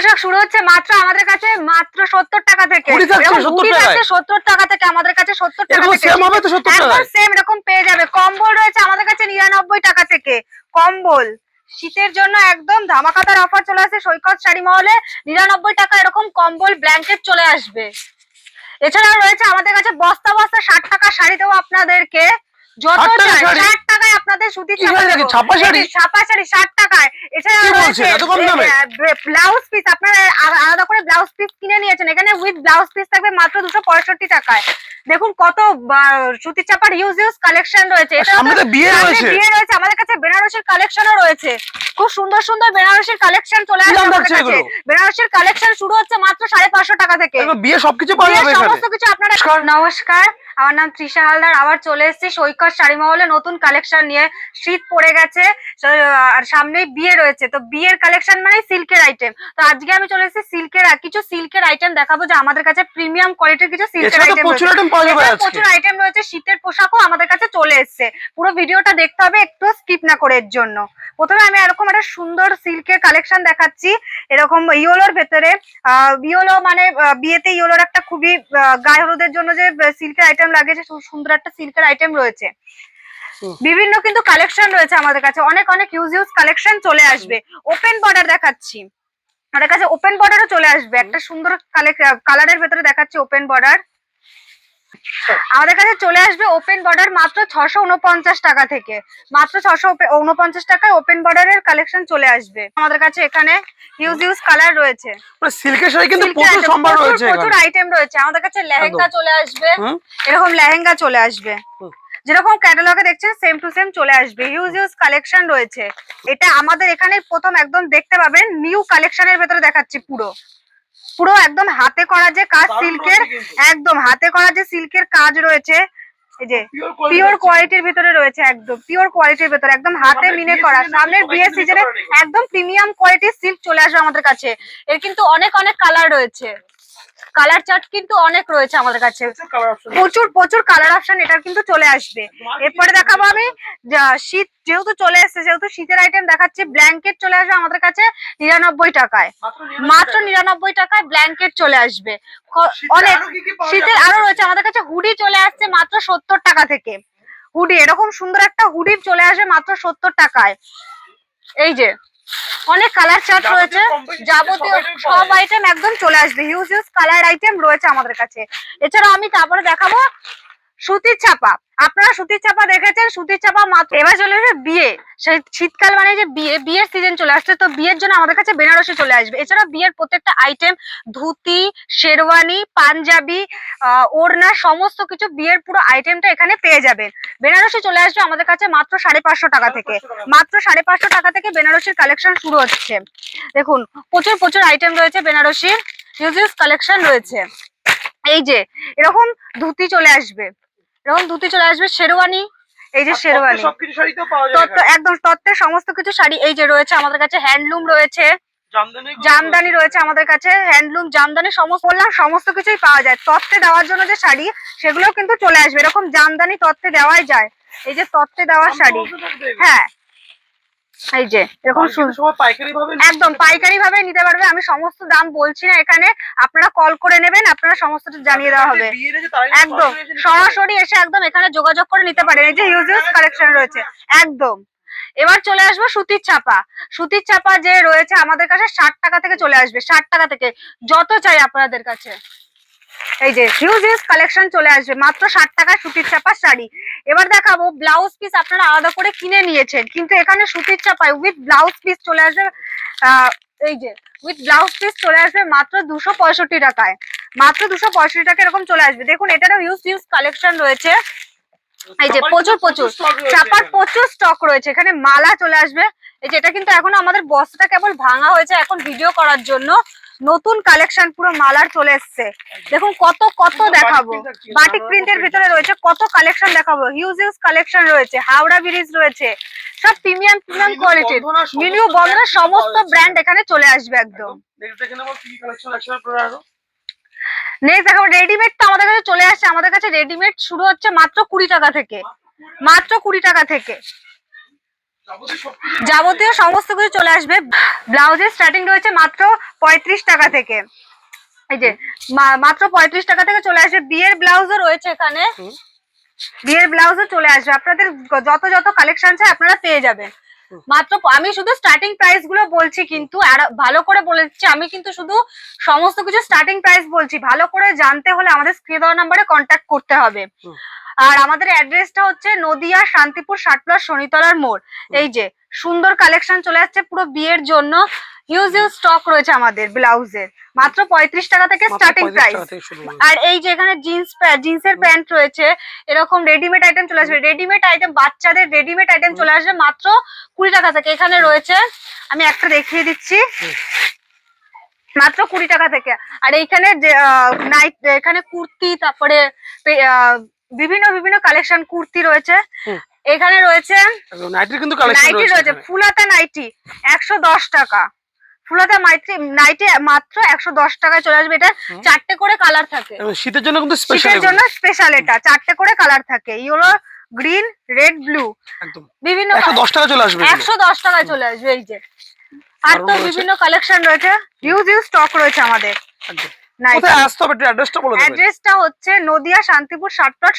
পোশাক শুরু হচ্ছে মাত্র আমাদের কাছে মাত্র সত্তর টাকা থেকে। হুডি থাকছে এরকম 70 হুডি টাকায়? থাকছে সত্তর টাকা থেকে আমাদের কাছে সত্তর টাকা থেকে। সেম এরকম পেয়ে যাবে। কম্বল রয়েছে আমাদের কাছে নিরানব্বই টাকা থেকে। কম্বল। শীতের জন্য একদম ধামাকাদার অফার চলে আসে সৈকত শাড়ি মহলে। নিরানব্বই টাকা এরকম কম্বল ব্ল্যাঙ্কেট চলে আসবে। এছাড়াও রয়েছে আমাদের কাছে বস্তা বস্তা ষাট টাকা শাড়ি দেবো আপনাদেরকে। যত 60 টাকা চাই শাড়ি? ষাট টাকায় আপনাদের সুতির কি চাপা শাড়ি নাকি? দেবো। ছাপা শাড়ি? ছাপা শাড়ি ষাট টাকায় এছাড়া কি রয়েছে বলছেন? এত কম দামে? ব্লাউজ পিস আপনারা আলাদা করে ব্লাউজ পিস কিনে নিয়েছেন এখানে উইথ ব্লাউজ পিস থাকবে মাত্র দুশো পঁয়ষট্টি টাকায় দেখুন কত সুতির চাপার ইউজ ইউজ কালেকশন রয়েছে বিয়ে। আমাদের কাছে বেনারসির কালেকশনও রয়েছে খুব সুন্দর সুন্দর বেনারসির কালেকশন চলে আসছে? বেনারসির কালেকশন শুরু হচ্ছে মাত্র সাড়ে পাঁচশো টাকা থেকে বিয়ে সবকিছু সমস্ত কিছু আপনারা নমস্কার আমার নাম তৃষা হালদার আবার চলে এসেছি সৈকত শাড়ি মহলে নতুন কালেকশন নিয়ে। শীত পড়ে গেছে আর সামনেই বিয়ে রয়েছে তো বিয়ের কালেকশন মানে সিল্কের আইটেম তো আজকে আমি চলে এসেছি সিল্কের কিছু সিল্কের আইটেম দেখাবো যে আমাদের কাছে প্রিমিয়াম কোয়ালিটির কিছু সিল্কের আইটেম প্রচুর আইটেম রয়েছে শীতের পোশাকও আমাদের কাছে চলে এসেছে। পুরো ভিডিওটা দেখতে হবে একটু স্কিপ না করে এর জন্য। প্রথমে আমি এরকম একটা সুন্দর সিল্কের কালেকশন দেখাচ্ছি। এরকম ইয়োলোর ভেতরে ইয়োলো মানে বিয়েতে ইয়োলোর একটা খুবই গায়ে হলুদের জন্য যে সিল্কের আইটেম লাগে যে সুন্দর একটা সিল্কের আইটেম রয়েছে। বিভিন্ন কিন্তু কালেকশন রয়েছে আমাদের কাছে অনেক অনেক ইউজ ইউজ কালেকশন চলে আসবে। ওপেন বর্ডার দেখাচ্ছি। আমাদের কাছে ওপেন বর্ডারও চলে আসবে একটা সুন্দর কালারের ভেতরে দেখাচ্ছি ওপেন বর্ডার আমাদের কাছে চলে আসবে ওপেন বর্ডার মাত্র ছশো উনপঞ্চাশ টাকা থেকে। মাত্র ছশো উনপঞ্চাশ টাকায় ওপেন বর্ডারের কালেকশন চলে আসবে। আমাদের কাছে এখানে ইউজ ইউজ কালার রয়েছে। সিল্কের শাড়ি কিন্তু প্রচুর সম্ভার রয়েছে প্রচুর আইটেম রয়েছে। আমাদের কাছে লেহেঙ্গা চলে আসবে। এরকম লেহেঙ্গা চলে আসবে। যেরকম ক্যাটালগে দেখছেন সেম টু সেম চলে আসবে। হিউজ হিউজ কালেকশন রয়েছে। এটা আমাদের এখানে প্রথম একদম দেখতে পাবেন। নিউ কালেকশনের ভেতরে দেখাচ্ছি পুরো। পুরো একদম হাতে করা যে কাজ সিল্কের একদম হাতে করা যে সিল্কের কাজ রয়েছে এই যে পিওর কোয়ালিটির ভিতরে রয়েছে একদম পিওর কোয়ালিটির ভিতরে একদম হাতে মিনে করা সামনের বিয়ে সিজনে একদম প্রিমিয়াম কোয়ালিটির সিল্ক চলে আসবে আমাদের কাছে। এর কিন্তু অনেক অনেক কালার রয়েছে। কালার চার্ট কিন্তু অনেক রয়েছে আমাদের কাছে। প্রচুর প্রচুর কালার অপশন এটার কিন্তু চলে আসবে। এরপরে দেখাবো আমি শীত যেহেতু চলে এসেছে যেহেতু শীতের আইটেম দেখাচ্ছি ব্ল্যাঙ্কেট চলে আসবে আমাদের কাছে নিরানব্বই টাকায়। মাত্র নিরানব্বই টাকায়। ব্ল্যাঙ্কেট চলে আসবে। অনেক শীতের আরও রয়েছে আমাদের কাছে হুডি চলে আসছে মাত্র সত্তর টাকা থেকে। হুডি এরকম সুন্দর একটা হুডি চলে আসবে মাত্র সত্তর টাকায়। এই যে অনেক কালার চার্ট রয়েছে। যাবতীয় সব আইটেম একদম চলে আসবে। হিউজ হিউজ কালার আইটেম রয়েছে আমাদের কাছে। এছাড়া আমি তারপরে দেখাবো সুতির চাপা। আপনারা সুতির চাপা দেখেছেন? সুতির চাপা মাত্র এবার চলে আসবে বিয়ে। শীতকাল মানে যে বিয়ে, বিয়ের সিজন চলে আসছে, তো বিয়ের জন্য আমাদের কাছে বেনারসি চলে আসবে। এছাড়া বিয়ের প্রত্যেকটা আইটেম ধুতি, শেরওয়ানি, পাঞ্জাবি ওড়না, সমস্ত কিছু বিয়ের পুরো আইটেমটা এখানে পেয়ে যাবেন। বেনারসি চলে আসবে আমাদের কাছে মাত্র সাড়ে পাঁচশো টাকা থেকে। মাত্র সাড়ে পাঁচশো টাকা থেকে বেনারসির কালেকশন শুরু হচ্ছে। দেখুন, প্রচুর প্রচুর আইটেম রয়েছে বেনারসির। হিউজ কালেকশন রয়েছে। এই যে, এরকম ধুতি চলে আসবে। এরকম ধুতি চলে আসবে শেরওয়ানি এই যে শেরওয়ানি। সবকিছু সবকিছু তো পাওয়া একদম তত্ত্বের সমস্ত কিছু শাড়ি এই যে রয়েছে আমাদের কাছে। হ্যান্ডলুম রয়েছে জামদানি জামদানি রয়েছে আমাদের কাছে। হ্যান্ডলুম জামদানি সমস্ত বললাম সমস্ত কিছুই পাওয়া যায়। তত্ত্বে দেওয়ার জন্য যে শাড়ি সেগুলোও কিন্তু চলে আসবে। এরকম জামদানি তত্ত্বে দেওয়াই যায়। এই যে তত্ত্বে দেওয়া শাড়ি। হ্যাঁ। এই যে এরকম একদম পাইকারি ভাবে নিতে পারবে। আমি সমস্ত দাম বলছি না এখানে। আপনারা কল করে নেবেন আপনারা সমস্তটা জানিয়ে দেওয়া হবে। একদম সরাসরি এসে একদম এখানে যোগাযোগ করে নিতে পারেন। এই যে হিউজ হিউজ কালেকশন রয়েছে। একদম। এবার চলে আসব সুতির চাপা। সুতির চাপা যে রয়েছে আমাদের কাছে ষাট টাকা থেকে চলে আসবে ষাট টাকা থেকে। যত চাই আপনাদের কাছে। এই যে হিউজ হিউজ কালেকশন চলে আসবে মাত্র ষাট টাকায় সুতির চাপা শাড়ি। এবার দেখাবো ব্লাউজ পিস আপনারা আলাদা করে কিনে নিয়েছেন কিন্তু এখানে সুতির চাপায় উইথ ব্লাউজ পিস চলে আসবে এই যে উইথ ব্লাউজ পিস চলে আসবে মাত্র দুশো পঁয়ষট্টি টাকায়। মাত্র দুশো পঁয়ষট্টি টাকা এরকম চলে আসবে। দেখুন এটারও হিউজ হিউজ কালেকশন রয়েছে। এই যে প্রচুর প্রচুর। চাপার প্রচুর স্টক রয়েছে। এখানে মালা চলে আসবে। এই যে এটা কিন্তু এখনও আমাদের বস্তাটা কেবল ভাঙা হয়েছে এখন ভিডিও করার জন্য। নতুন কালেকশন পুরো মালার চলে এসছে। দেখুন কত কত দেখাবো। বাটিক প্রিন্টের ভিতরে রয়েছে কত কালেকশন দেখাবো। হিউজ হিউজ কালেকশন রয়েছে হাওড়া ব্রিজ রয়েছে সব প্রিমিয়াম প্রিমিয়াম কোয়ালিটির বন্ধনা সমস্ত মিনিউ বন্ধনের সমস্ত ব্র্যান্ড এখানে চলে আসবে একদম। নেক্সট দেখে রেডিমেড তো আমাদের কাছে চলে আসছে। আমাদের কাছে রেডিমেড শুরু হচ্ছে মাত্র কুড়ি টাকা থেকে। মাত্র কুড়ি টাকা থেকে। যাবতীয় সমস্ত কিছু চলে আসবে। ব্লাউজের স্টার্টিং রয়েছে মাত্র পঁয়ত্রিশ টাকা থেকে। এই যে মাত্র পঁয়ত্রিশ টাকা থেকে চলে আসবে। বিয়ের ব্লাউজও রয়েছে এখানে। বিয়ের ব্লাউজও চলে আসবে। আপনাদের যত যত কালেকশন চাই আপনারা পেয়ে যাবেন। মাত্র আমি শুধু স্টার্টিং প্রাইসগুলো বলছি কিন্তু ভালো করে বলে দিচ্ছি আমি কিন্তু শুধু সমস্ত কিছু স্টার্টিং প্রাইস বলছি। ভালো করে জানতে হলে আমাদের স্ক্রিন দেওয়া নাম্বারে কন্ট্যাক্ট করতে হবে। আর আমাদের অ্যাড্রেসটা হচ্ছে নদিয়া শান্তিপুর ষাটপ্লাস শনিতলার মোড়। এই যে সুন্দর কালেকশন চলে আসছে পুরো বিয়ের জন্য। হিউজ হিউজ স্টক রয়েছে আমাদের ব্লাউজের। মাত্র পঁয়ত্রিশ টাকা থেকে স্টার্টিং প্রাইস। আর এই যে এখানে জিন্স জিন্সের প্যান্ট রয়েছে এরকম রেডিমেড আইটেম চলে আসবে। রেডিমেড আইটেম বাচ্চাদের রেডিমেড আইটেম চলে আসবে মাত্র কুড়ি টাকা থেকে। এখানে রয়েছে আমি একটা দেখিয়ে দিচ্ছি। মাত্র কুড়ি টাকা থেকে। আর এইখানে নাইট এখানে কুর্তি তারপরে বিভিন্ন বিভিন্ন কালেকশন কুর্তি রয়েছে। এখানে রয়েছে নাইটির কিন্তু কালেকশন নাইটি রয়েছে ফুলাতা নাইটি একশো দশ টাকা। ফুলাতা মাইটি নাইটি মাত্র একশো দশ টাকায় চলে আসবে। এটা। চারটে করে কালার থাকে। শীতের জন্য কিন্তু স্পেশাল শীতের জন্য স্পেশাল এটা। চারটে করে কালার থাকে। ইয়েলো গ্রিন রেড ব্লু বিভিন্ন একশো দশ টাকা চলে আসবে। একশো দশ টাকায় চলে আসবে এই যে। আর তো বিভিন্ন কালেকশন রয়েছে। হিউজ হিউজ স্টক রয়েছে আমাদের। নাইটি কোথায় আসতে হবে? অ্যাড্রেসটা বলে দেবেন। অ্যাড্রেসটা হচ্ছে নদিয়া শান্তিপুর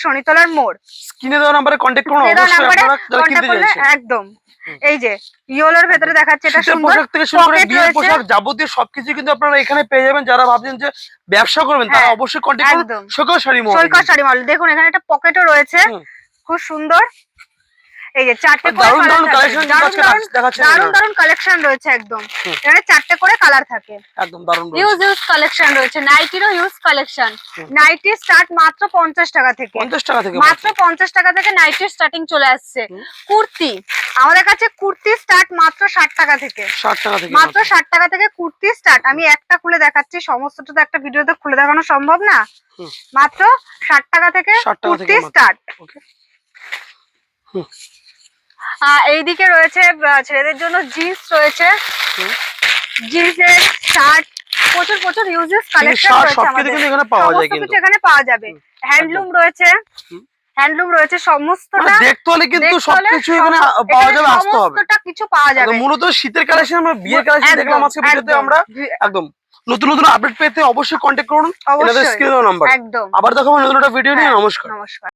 শনিতলার মোড়। স্ক্রিনে দেওয়া নাম্বারে কন্ট্যাক্ট করুন অবশ্যই আপনারা যারা কিনতে চাইছেন। একদম। এই যে ইয়েলোর ভেতরে দেখাচ্ছে এটা সুন্দর পোশাক থেকে শুরু করে বিয়ের পোশাক যাবতীয় সবকিছু কিন্তু আপনারা এখানে পেয়ে যাবেন। যারা ভাবছেন যে ব্যবসা করবেন তারা হ্যাঁ, অবশ্যই কন্ট্যাক্ট করুন। একদম। শাড়ি মহল সৈকত শাড়ি মল দেখুন এখানে একটা পকেটও রয়েছে। খুব সুন্দর। এই যে চারটে দারুণ দারুণ কালেকশন দারুণ দারুণ রয়েছে একদম। এখানে চারটে করে কালার থাকে। একদম দারুণ রয়েছে। ইউজ ইউজ কালেকশন রয়েছে। নাইটিরও ইউজ কালেকশন নাইটি স্টার্ট মাত্র পঞ্চাশ টাকা থেকে। পঞ্চাশ টাকা থেকে মাত্র পঞ্চাশ টাকা থেকে নাইটির স্টার্টিং চলে আসছে। কুর্তি। আমাদের কাছে কুর্তি স্টার্ট মাত্র ষাট টাকা থেকে। ষাট টাকা থেকে মাত্র ষাট টাকা থেকে কুর্তি স্টার্ট আমি একটা খুলে দেখাচ্ছি সমস্তটা তো একটা ভিডিওতে খুলে দেখানো সম্ভব না? মাত্র ষাট টাকা থেকে কুর্তি স্টার্ট. এইদিকে রয়েছে ছেলেদের জন্য জিন্স রয়েছে। জিন্সের শার্ট প্রচুর প্রচুর ইউজেস কালেকশন রয়েছে আমাদের। এখানে পাওয়া যায় কিন্তু। এখানে পাওয়া যাবে। হ্যান্ডলুম রয়েছে। হ্যান্ডলুম রয়েছে সমস্তটা। মানে দেখতে হলে কিন্তু সবকিছু এখানে পাওয়া যাবে আসতে হবে। সমস্তটা কিছু পাওয়া যাবে। মূলত শীতের কালেকশন আমরা বিয়ের কালেকশন দেখলাম আজকে ভিডিওতে আমরা। একদম। নতুন নতুন আপডেট পেতে অবশ্যই কন্ট্যাক্ট করুন। এনাদের স্ক্রিনে নাম্বার একদম। আবার দেখাবো নতুন একটা ভিডিও নিয়ে। নমস্কার। নমস্কার।